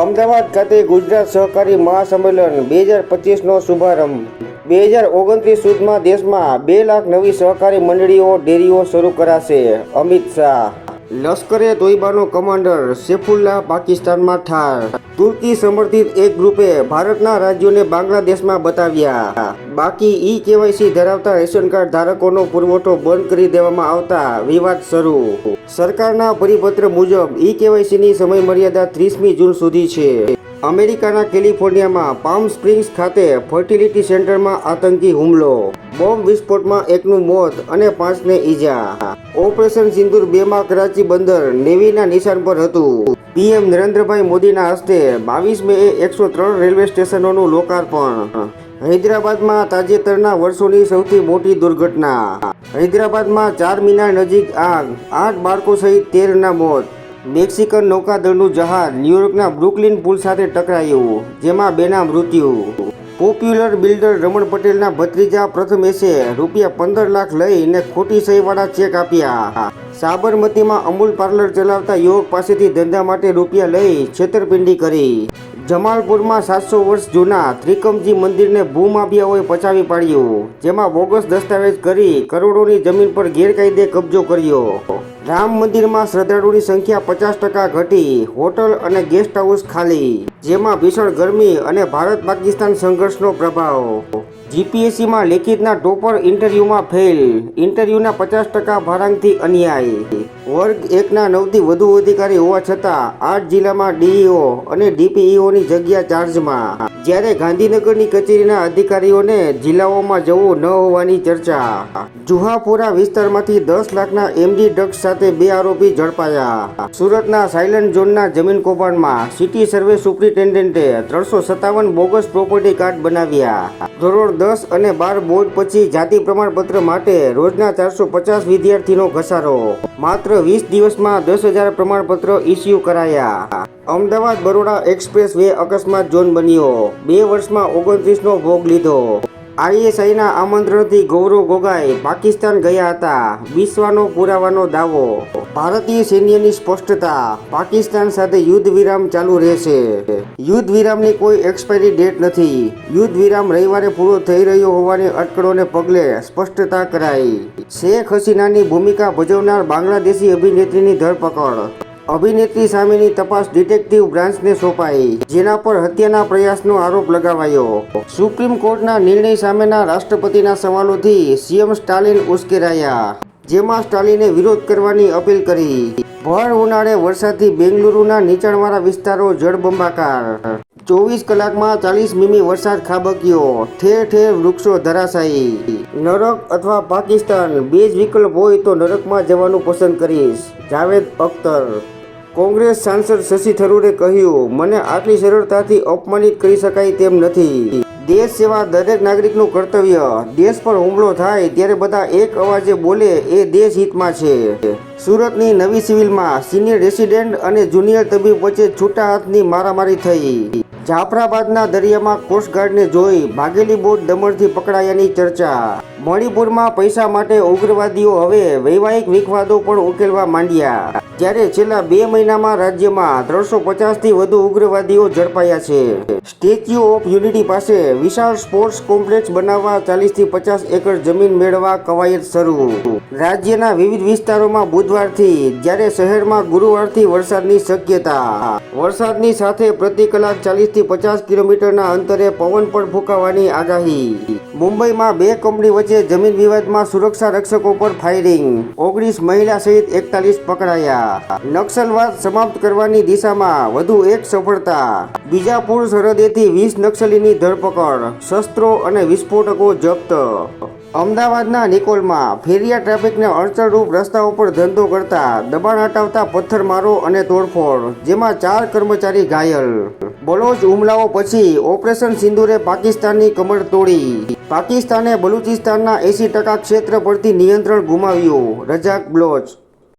અમદાવાદ ખાતે ગુજરાત સહકારી મહાસંમેલન બે હજાર પચીસનો શુભારંભ. બે હજાર ઓગણત્રીસ સુધીમાં દેશમાં બે લાખ નવી સહકારી મંડળીઓ, ડેરીઓ શરૂ કરાશે. અમિત શાહ લશ્કરે તોયબાનો કમાન્ડર સેફુલ્લા પાકિસ્તાનમાં ઠાર. તુર્કી સમર્થિત એક ગ્રુપે ભારતના રાજ્યોને બાંગ્લાદેશમાં બતાવ્યા. બાકી ઈ કેવાયસી ધરાવતા રેશન કાર્ડ ધારકોનો પુરવઠો બંધ કરી દેવામાં આવતા વિવાદ શરૂ. સરકારના પરિપત્ર મુજબ ઈ કેવાયસીની સમય મર્યાદા ત્રીસમી જૂન સુધી છે. અમેરિકાના કેલિફોર્નિયામાં પામ સ્પ્રિંગ્સ ખાતે ફર્ટિલિટી સેન્ટરમાં આતંકી હુમલો. બોમ્બ વિસ્ફોટમાં એકનું મોત અને પાંચને ઈજા. ઓપરેશન સિંદૂર બેમાં કરાચી બંદર નેવીના નિશાન પર હતું. પીએમ નરેન્દ્રભાઈ મોદીના હસ્તે બાવીસ મે એકસો ત્રણ રેલવે સ્ટેશનોનું લોકાર્પણ. હૈદરાબાદમાં તાજેતરના વર્ષોની સૌથી મોટી દુર્ઘટના. હૈદરાબાદમાં ચાર મિનાર નજીક આગ. આઠ બાળકો સહિત તેરના મોત. મેક્સિકન નૌકાદળનું જહાજ ન્યુયોર્કના બ્રુકલિન પુલ સાથે ટકરાયું, જેમાં બેના મૃત્યુ. પોપ્યુલર બિલ્ડર રમણ પટેલના ભત્રીજા પ્રથમેશે રૂપિયા પંદર લાખ લઈને ખોટી સહીવાળા ચેક આપ્યા. સાબરમતીમાં અમૂલ પાર્લર ચલાવતા યુવક પાસેથી ધંધા માટે રૂપિયા લઈ છેતરપિંડી કરી. જમાલપુરમાં સાતસો વર્ષ જૂના ત્રિકમજી મંદિરને ભૂમાફિયાઓએ પચાવી પાડ્યું, જેમાં બોગસ દસ્તાવેજ કરી કરોડોની જમીન પર ગેરકાયદે કબજો કર્યો. રામ મંદિરમાં શ્રદ્ધાળુની સંખ્યા પચાસ ટકા ઘટી, હોટલ અને ગેસ્ટ હાઉસ ખાલી, જેમાં ભીષણ ગરમી અને ભારત પાકિસ્તાન સંઘર્ષનો પ્રભાવ. જીપીએસસીમાં લેખિતના ટોપર ઇન્ટરવ્યુમાં ફેલ, ઇન્ટરવ્યુના પચાસ ટકા ભારાંકથી અન્યાય. વર્ગ એકના નવથી વધુ અધિકારી હોવા છતાં આઠ જિલ્લામાં ડીઈઓ અને ડીપીઈઓની જગ્યા ચાર્જમાં. જ્યારે ગાંધીનગરની કચેરીના અધિકારીઓને જિલ્લાઓમાં જવું ન હોવાની ચર્ચા. જુહાપુરા વિસ્તારમાંથી દસ લાખના એમડી ડ્રગ્સ સાથે બે આરોપી ઝડપાયા. સુરતના સાયલન્ટ ઝોનના જમીન કૌભાંડમાં સિટી સર્વે સુપ્રિન્ટેન્ડન્ટે ત્રણસો સત્તાવન બોગસ પ્રોપર્ટી કાર્ડ બનાવ્યા. ધોરણ દસ અને બાર બોર્ડ પછી જાતિ પ્રમાણપત્ર માટે રોજના ચારસો પચાસ વિદ્યાર્થીનો ઘસારો. માત્ર વીસ દિવસમાં દસ હજાર પ્રમાણપત્ર ઇસ્યુ કરાયા. અમદાવાદ બરોડા એક્સપ્રેસ વે અકસ્માત ઝોન બન્યો. બે વર્ષમાં ઓગણત્રીસનો ભોગ લીધો. આઈએસઆઈના આમંત્રણથી ગૌરવ ગોગાઈ પાકિસ્તાન ગયા હતા. વિશ્વનો પુરાવાનો દાવો. ભારતીય સૈન્યની સ્પષ્ટતા, પાકિસ્તાન સાથે યુદ્ધ વિરામ ચાલુ રહેશે. યુદ્ધ વિરામની કોઈ એક્સપાયરી ડેટ નથી. યુદ્ધ વિરામ રવિવારે પૂરો થઈ રહ્યો હોવાની અટકળોને પગલે સ્પષ્ટતા કરાઈ. શેખ હસીનાની ભૂમિકા ભજવનાર બાંગ્લાદેશી અભિનેત્રીની ધરપકડ. અભિનેત્રી સામેની તપાસ ડિટેક્ટિવ બ્રાન્ચને સોંપાઈ, જેના પર હત્યાના પ્રયાસનો આરોપ લગાવાયો. સુપ્રીમ કોર્ટના નિર્ણય સામેના રાષ્ટ્રપતિના સવાલોથી સીએમ સ્ટાલિન ઉશ્કેરાયા, જેમાં સ્ટાલિને વિરોધ કરવાની અપીલ કરી. ભર ઉનાળે વરસાદથી બેંગલુરુના નીચાણવાળા વિસ્તારો જળબંબાકાર. ચોવીસ કલાકમાં ચાલીસ મીમી વરસાદ ખાબક્યો. ઠેર ઠેર વૃક્ષો ધરાશાયી. નરક અથવા પાકિસ્તાન બે જ વિકલ્પ હોય તો નરકમાં જવાનું પસંદ કરીશ. જાવેદ અખ્તર. કોંગ્રેસ સાંસદ શશી થરૂરે કહ્યું, મને આટલી સરળતાથી અપમાનિત કરી શકાય તેમ નથી. દેશ સેવા દરેક નાગરિકનું કર્તવ્ય. દેશ પર હુમલો થાય ત્યારે બધા એક અવાજે બોલે, એ દેશ હિતમાં છે. સુરતની નવી સિવિલમાં સિનિયર રેસિડેન્ટ અને જુનિયર તબીબ વચ્ચે છૂટા હાથની મારામારી થઈ. જાફરાબાદના દરિયામાં કોસ્ટગાર્ડને જોઈ ભાગેલી બોટ દમણથી પકડાયાની ચર્ચા. મણિપુરમાં પૈસા માટે ઉગ્રવાદીઓ હવે વૈવાહિક વિખવાદો પણ ઉકેલવા માંડ્યા. જ્યારે છેલ્લા બે મહિનામાં રાજ્યમાં ત્રણસો પચાસથી વધુ ઉગ્રવાદીઓ ઝડપાયા છે. સ્ટેચ્યુ ઓફ યુનિટી પાસે વિશાળ સ્પોર્ટ્સ કોમ્પ્લેક્સ બનાવવા ચાલીસથી પચાસ એકર જમીન મેળવવા કવાયત શરૂ. રાજ્યના વિવિધ વિસ્તારોમાં બુધવારથી, જ્યારે શહેરમાં ગુરુવારથી વરસાદની શક્યતા. વરસાદની સાથે પ્રતિ કલાક ચાલીસથી પચાસ કિલોમીટરના અંતરે પવન પણ ફૂંકાવાની આગાહી. મુંબઈમાં બે કંપની વચ્ચે જમીન વિવાદમાં સુરક્ષા રક્ષકો પર ફાયરિંગ. ઓગણીસ મહિલા સહિત એકતાલીસ પકડાયા. નક્સલવાદ સમાપ્ત કરવાની દિશામાં વધુ એક સફળતા. બીજાપુર સરહદેથી વીસ નક્સલીની ધરપકડ, શસ્ત્રો અને વિસ્ફોટકો જપ્ત. અમદાવાદના નિકોલમાં ફેરિયા ટ્રાફિકને અડચણરૂપ રસ્તાઓ પર ધંધો કરતા દબાણ હટાવતા પથ્થરમારો અને તોડફોડ, જેમાં ચાર કર્મચારી ઘાયલ. બલોચ હુમલાઓ પછી ઓપરેશન સિંદુરે પાકિસ્તાનની કમર તોડી. પાકિસ્તાને બલુચિસ્તાનના એંસી ટકા ક્ષેત્ર પરથી નિયંત્રણ ગુમાવ્યું. રજાક બ્લોચ